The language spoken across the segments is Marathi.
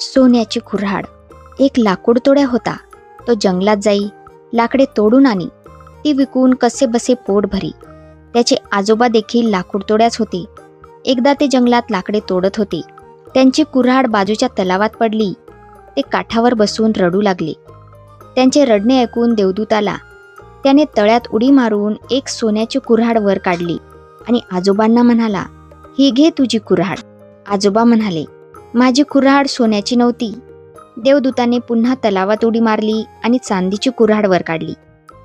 सोन्याची कुऱ्हाड. एक लाकूड तोड्या होता. तो जंगलात जाई लाकडे तोडून आणी ती विकून कसे बसे पोट भरी. त्याचे आजोबा देखील लाकूड तोड्याच होते. एकदा ते जंगलात लाकडे तोडत होते. त्यांची कुऱ्हाड बाजूच्या तलावात पडली. ते काठावर बसून रडू लागले. त्यांचे रडणे ऐकून देवदूत आला. त्याने तळ्यात उडी मारून एक सोन्याची कुऱ्हाड वर काढली. आणि आजोबांना म्हणाला ही घे तुझी कुऱ्हाड. आजोबा म्हणाले माझी कुऱ्हाड सोन्याची नव्हती. देवदूताने पुन्हा तलावात उडी मारली आणि चांदीची कुऱ्हाड वर काढली.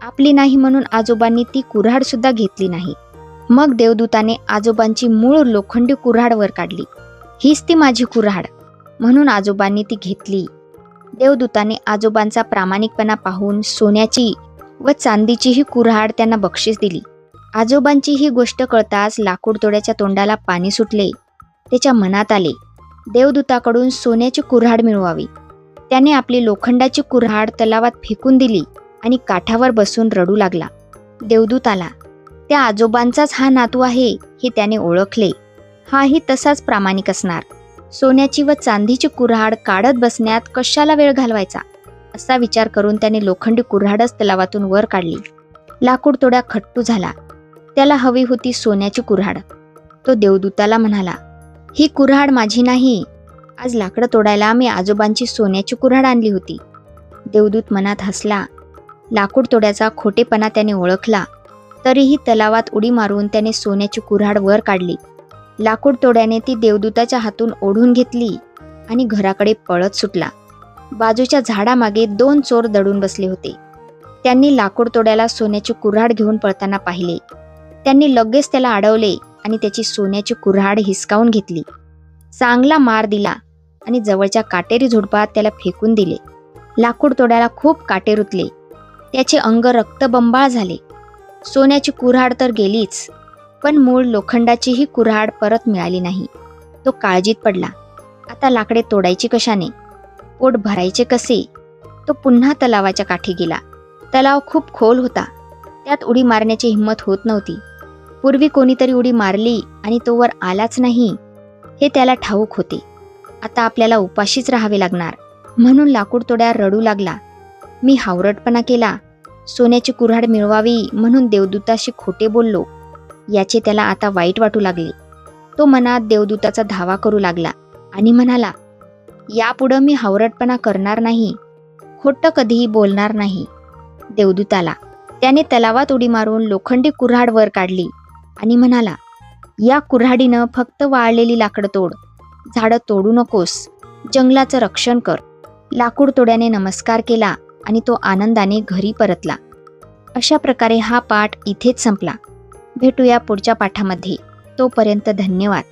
आपली नाही म्हणून आजोबांनी ती कुऱ्हाड सुद्धा घेतली नाही. मग देवदूताने आजोबांची मूळ लोखंडी कुऱ्हाड वर काढली. हीच ती माझी कुऱ्हाड. म्हणून आजोबांनी ती घेतली. देवदूताने आजोबांचा प्रामाणिकपणा पाहून सोन्याची व चांदीची ही कुऱ्हाड त्यांना बक्षीस दिली. आजोबांची ही गोष्ट कळताच लाकूडतोड्याच्या तोंडाला पाणी सुटले. त्याच्या मनात आले देवदूताकडून सोन्याची कुऱ्हाड मिळवावी. त्याने आपली लोखंडाची कुऱ्हाड तलावात फेकून दिली आणि काठावर बसून रडू लागला. देवदूत आला. त्या आजोबांचाच हा नातू आहे हे त्याने ओळखले. हाही तसाच प्रामाणिक असणार. सोन्याची व चांदीची कुऱ्हाड काढत बसण्यात कशाला वेळ घालवायचा? असा विचार करून त्याने लोखंडी कुऱ्हाडच तलावातून वर काढली. लाकूड तोड्या खट्टू झाला. त्याला हवी होती सोन्याची कुऱ्हाड. तो देवदूताला म्हणाला ही कुऱ्हाड माझी नाही. आज लाकडं तोडायला मी आजोबांची सोन्याची कुऱ्हाड आणली होती. देवदूत मनात हसला. लाकूड तोड्याचा खोटेपणा त्याने ओळखला. तरीही तलावात उडी मारून त्याने सोन्याची कुऱ्हाड वर काढली. लाकूड तोड्याने ती देवदूताच्या हातून ओढून घेतली आणि घराकडे पळत सुटला. बाजूच्या झाडामागे दोन चोर दडून बसले होते. त्यांनी लाकूड तोड्याला सोन्याची कुऱ्हाड घेऊन पळताना पाहिले. त्यांनी लगेच त्याला अडवले. आणि त्याची सोन्याची कुऱ्हाड हिसकावून घेतली. चांगला मार दिला आणि जवळच्या काटेरी झुडपात त्याला फेकून दिले. लाकूड तोड्याला खूप काटे रुतले. त्याचे अंग रक्तबंबाळ झाले. सोन्याची कुऱ्हाड तर गेलीच पण मूळ लोखंडाचीही कुऱ्हाड परत मिळाली नाही. तो काळजीत पडला. आता लाकडे तोडायची कशाने? पोट भरायचे कसे? तो पुन्हा तलावाच्या काठी गेला. तलाव खूप खोल होता. त्यात उडी मारण्याची हिंमत होत नव्हती. पूर्वी कोणीतरी उडी मारली आणि तो वर आलाच नाही हे त्याला ठाऊक होते. आता आपल्याला उपाशीच राहावे लागणार. म्हणून लाकूडतोड्या रडू लागला. मी हावरटपणा केला. सोन्याची कुऱ्हाड मिळवावी म्हणून देवदूताशी खोटे बोललो. याचे त्याला आता वाईट वाटू लागले. तो मनात देवदूताचा धावा करू लागला आणि म्हणाला यापुढं मी हावरटपणा करणार नाही. खोटं कधीही बोलणार नाही. देवदूताला त्याने तलावात उडी मारून लोखंडी कुऱ्हाड वर काढली. आणि म्हणाला या कुऱ्हाडीनं फक्त वाळलेली लाकडं तोड झाडं तोडू नकोस जंगलाचं रक्षण कर. लाकूड तोड्याने नमस्कार केला आणि तो आनंदाने घरी परतला. अशा प्रकारे हा पाठ इथेच संपला. भेटूया पुढच्या पाठामध्ये. तोपर्यंत धन्यवाद.